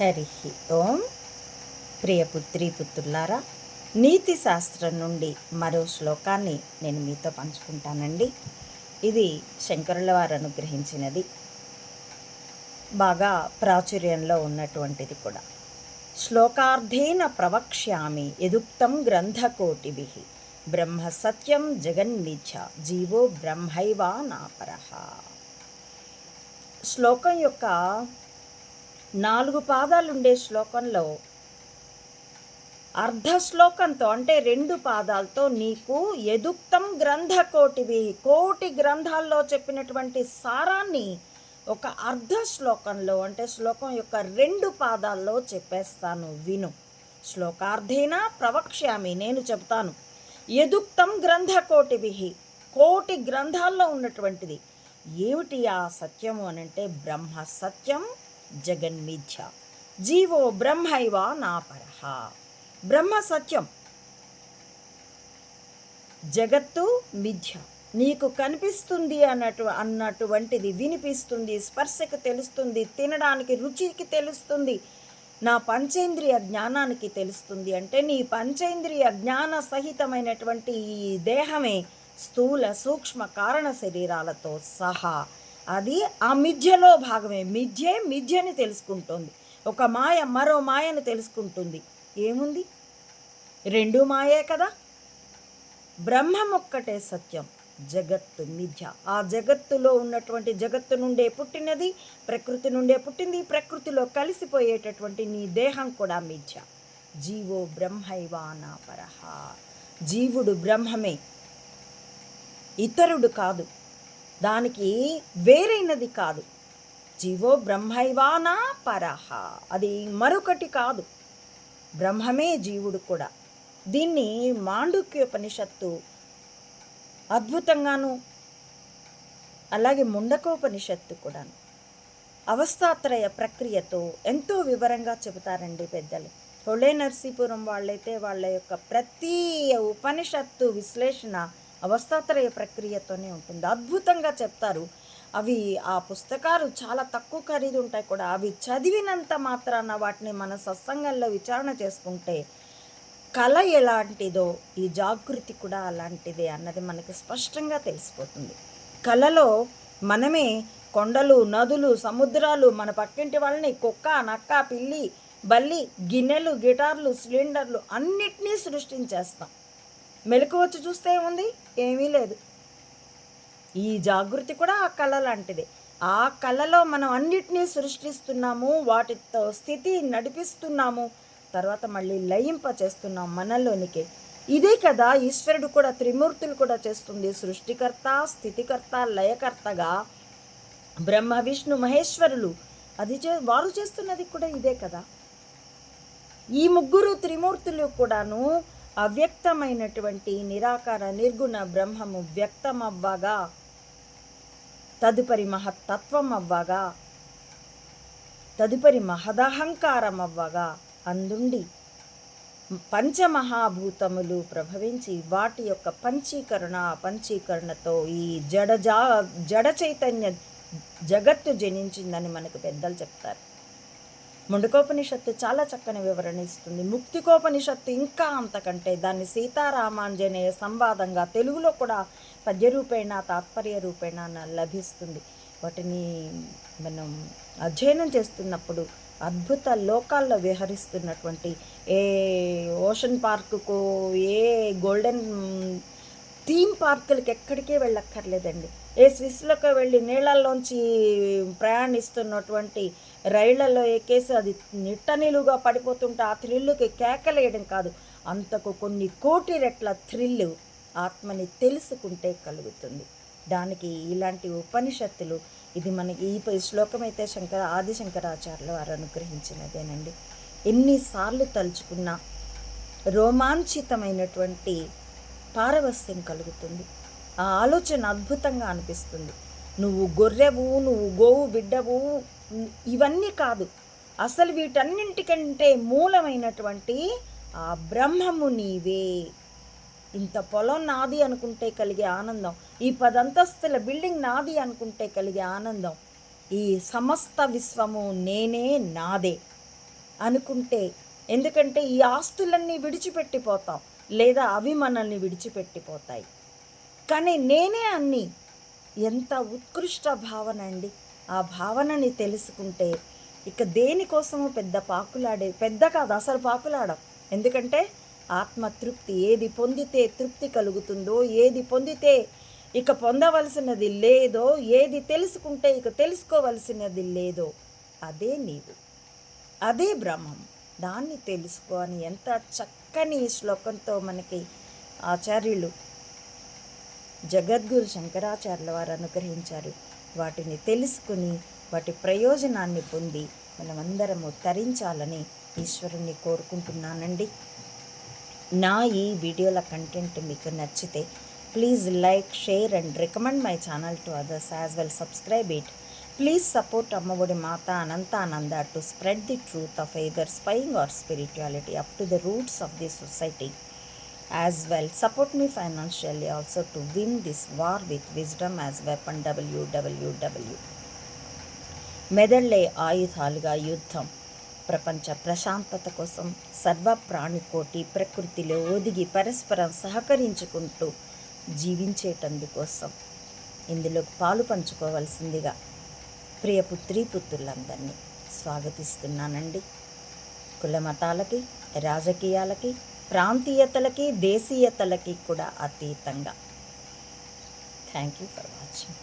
హరి ఓం. ప్రియపుత్రి పుత్రులారా నీతి శాస్త్రం నుండి మరో శ్లోకాన్ని నేను మీతో పంచుకుంటానండి. ఇది శంకరుల వారు అనుగ్రహించినది. బాగా ప్రాచుర్యంలో ఉన్నటువంటిది కూడా. శ్లోకార్థేన ప్రవక్ష్యామి ఎదుక్తం గ్రంథకోటిభి. బ్రహ్మ సత్యం జగన్మిథ్య జీవో బ్రహ్మైవా నాపరహ శ్లోకం యొక్క నాలుగు పాదాలుండే శ్లోకంలో అర్ధ శ్లోకంతో అంటే రెండు పాదాలతో నీకు ఎదుక్తం గ్రంథకోటివి కోటి గ్రంథాల్లో చెప్పినటువంటి సారాన్ని ఒక అర్ధ శ్లోకంలో అంటే శ్లోకం యొక్క రెండు పాదాల్లో చెప్పేస్తాను విను. శ్లోకార్థేన ప్రవక్ష్యామి నేను చెప్తాను ఎదుక్తం గ్రంథకోటివి కోటి గ్రంథాల్లో ఉన్నటువంటిది. ఏమిటి ఆ సత్యము అనంటే బ్రహ్మ సత్యం జగన్మిథ్య. జీవో బ్రహ్మైవ నాపరహ బ్రహ్మ సత్యం. జగత్తు మిథ్య. నీకు కనిపిస్తుంది అన్నటు అన్నటువంటిది వినిపిస్తుంది స్పర్శకు తెలుస్తుంది తినడానికి రుచికి తెలుస్తుంది నా పంచేంద్రియ జ్ఞానానికి తెలుస్తుంది. అంటే నీ పంచేంద్రియ జ్ఞాన సహితమైనటువంటి ఈ దేహమే స్థూల సూక్ష్మ కారణ శరీరాలతో సహా అది ఆ మిథ్యలో భాగమే. మిథ్యే మిథ్యని తెలుసుకుంటుంది. ఒక మాయ మరో మాయను తెలుసుకుంటుంది. ఏముంది? రెండు మాయే కదా? బ్రహ్మం ఒక్కటే సత్యం. జగత్తు మిథ్య. ఆ జగత్తులో ఉన్నటువంటి జగత్తు నుండే పుట్టినది ప్రకృతి నుండే పుట్టింది ప్రకృతిలో కలిసిపోయేటటువంటి నీ దేహం కూడా మిథ్య. జీవో బ్రహ్మైవానాపరహ జీవుడు బ్రహ్మమే. ఇతరుడు కాదు. దానికి వేరైనది కాదు. జీవో బ్రహ్మైవానా పరహ అది మరొకటి కాదు. బ్రహ్మమే జీవుడు కూడా. దీన్ని మాండుక్యోపనిషత్తు అద్భుతంగాను అలాగే ముండకోపనిషత్తు కూడాను అవస్థాత్రయ ప్రక్రియతో ఎంతో వివరంగా చెబుతారండి పెద్దలు. హొళే నర్సీపురం వాళ్ళైతే వాళ్ళ యొక్క ప్రతి ఉపనిషత్తు విశ్లేషణ అవస్థాత్రయ ప్రక్రియతోనే ఉంటుంది. అద్భుతంగా చెప్తారు. అవి ఆ పుస్తకాలు చాలా తక్కువ ఖరీదు ఉంటాయి కూడా. అవి చదివినంత మాత్రాన వాటిని మన సత్సంగంలో విచారణ చేసుకుంటే కళ ఎలాంటిదో ఈ జాగృతి కూడా అలాంటిదే అన్నది మనకి స్పష్టంగా తెలిసిపోతుంది. కళలో మనమే కొండలు నదులు సముద్రాలు మన పక్కింటి వాళ్ళని కుక్క నక్క పిల్లి బల్లి గిన్నెలు గిటార్లు సిలిండర్లు అన్నిటినీ సృష్టించేస్తాం. మెలకు వచ్చి చూస్తే ఏముంది? ఏమీ లేదు. ఈ జాగృతి కూడా ఆ కళ లాంటిదే. ఆ కళలో మనం అన్నిటినీ సృష్టిస్తున్నాము వాటితో స్థితి నడిపిస్తున్నాము తర్వాత మళ్ళీ లయింప చేస్తున్నాం మనలోనికి. ఇదే కదా ఈశ్వరుడు కూడా త్రిమూర్తులు కూడా చేస్తుంది. సృష్టికర్త స్థితికర్త లయకర్తగా బ్రహ్మ విష్ణు మహేశ్వరులు. అది చే వారు చేస్తున్నది కూడా ఇదే కదా. ఈ ముగ్గురు త్రిమూర్తులు కూడాను అవ్యక్తమైనటువంటి నిరాకార నిర్గుణ బ్రహ్మము వ్యక్తమవ్వగా తదుపరి మహత్తత్వం అవ్వగా తదుపరి మహదహంకారం అవ్వగా అందుండి పంచమహాభూతములు ప్రభవించి వాటి యొక్క పంచీకరణ పంచీకరణతో ఈ జడ జా జడ చైతన్య జగత్తు జనించిందని మనకు పెద్దలు చెప్తారు. ముండుకోపనిషత్తు చాలా చక్కని వివరణ ఇస్తుంది. ముక్తికోపనిషత్తు ఇంకా అంతకంటే దాన్ని సీతారామాంజనేయ సంవాదంగా తెలుగులో కూడా పద్యరూపేణ తాత్పర్య రూపేణ లభిస్తుంది. వాటిని మనం అధ్యయనం చేస్తున్నప్పుడు అద్భుత లోకాల్లో విహరిస్తున్నటువంటి ఏ ఓషన్ పార్కుకు ఏ గోల్డెన్ థీమ్ పార్కులకి ఎక్కడికే వెళ్ళక్కర్లేదండి. ఏ స్విస్లోకి వెళ్ళి నీళ్ళల్లోంచి ప్రయాణిస్తున్నటువంటి రైళ్ళలో ఎక్కేసి అది నిట్టనిలుగా పడిపోతుంటే ఆ థ్రిల్లుకి కేకలేయడం కాదు. అంతకు కొన్ని కోటి రెట్ల థ్రిల్లు ఆత్మని తెలుసుకుంటే కలుగుతుంది. దానికి ఇలాంటి ఉపనిషత్తులు ఇది మనకి ఈ శ్లోకం అయితే శంకర ఆది శంకరాచార్యులు వారు అనుగ్రహించినదేనండి. ఎన్నిసార్లు తలుచుకున్నా రోమాంచితమైనటువంటి పారవస్యం కలుగుతుంది. ఆ ఆలోచన అద్భుతంగా అనిపిస్తుంది. నువ్వు గొర్రెవు నువ్వు గోవు బిడ్డవు ఇవన్నీ కాదు. అసలు వీటన్నింటికంటే మూలమైనటువంటి ఆ బ్రహ్మము నీవే. ఇంత పొలం నాది అనుకుంటే కలిగే ఆనందం. ఈ పదంతస్తుల బిల్డింగ్ నాది అనుకుంటే కలిగే ఆనందం. ఈ సమస్త విశ్వము నేనే నాదే అనుకుంటే ఎందుకంటే ఈ ఆస్తులన్నీ విడిచిపెట్టిపోతాం లేదా అవి మనల్ని విడిచిపెట్టిపోతాయి. కానీ నేనే అన్ని. ఎంత ఉత్కృష్ట భావన అండి. ఆ భావనని తెలుసుకుంటే ఇక దేనికోసము పెద్ద పాకులాడే పెద్ద కాదు అసలు పాకులాడం. ఎందుకంటే ఆత్మతృప్తి ఏది పొందితే తృప్తి కలుగుతుందో ఏది పొందితే ఇక పొందవలసినది లేదో ఏది తెలుసుకుంటే ఇక తెలుసుకోవలసినది లేదో అదే నీవు. అదే బ్రహ్మం. దాన్ని తెలుసుకో అని ఎంత చక్కని శ్లోకంతో మనకి ఆచార్యులు జగద్గురు శంకరాచార్యుల వారు అనుగ్రహించారు. వాటిని తెలుసుకుని వాటి ప్రయోజనాన్ని పొంది మనమందరము తరించాలని ఈశ్వరుణ్ణి కోరుకుంటున్నానండి. నా ఈ వీడియోల కంటెంట్ మీకు నచ్చితే please like share and recommend my channel to others as well subscribe it. Please support Ammaodi Matha Ananthananda to spread the truth of either spying or spirituality up to the roots of the society. As well support me financially also to win this war with wisdom as weapon W W W మెదళ్ళే ఆయుధాలుగా యుద్ధం. ప్రపంచ ప్రశాంతత కోసం సర్వ ప్రాణికోటి ప్రకృతిలో ఒదిగి పరస్పరం సహకరించుకుంటూ జీవించేటందుకోసం ఇందులో పాలు పంచుకోవాల్సిందిగా ప్రియ పుత్రి పుత్రులందరినీ స్వాగతిస్తున్నానండి. కుల మతాలకి రాజకీయాలకి ప్రాంతీయతలకి దేశీయతలకి కూడా అతీతంగా. Thank you for watching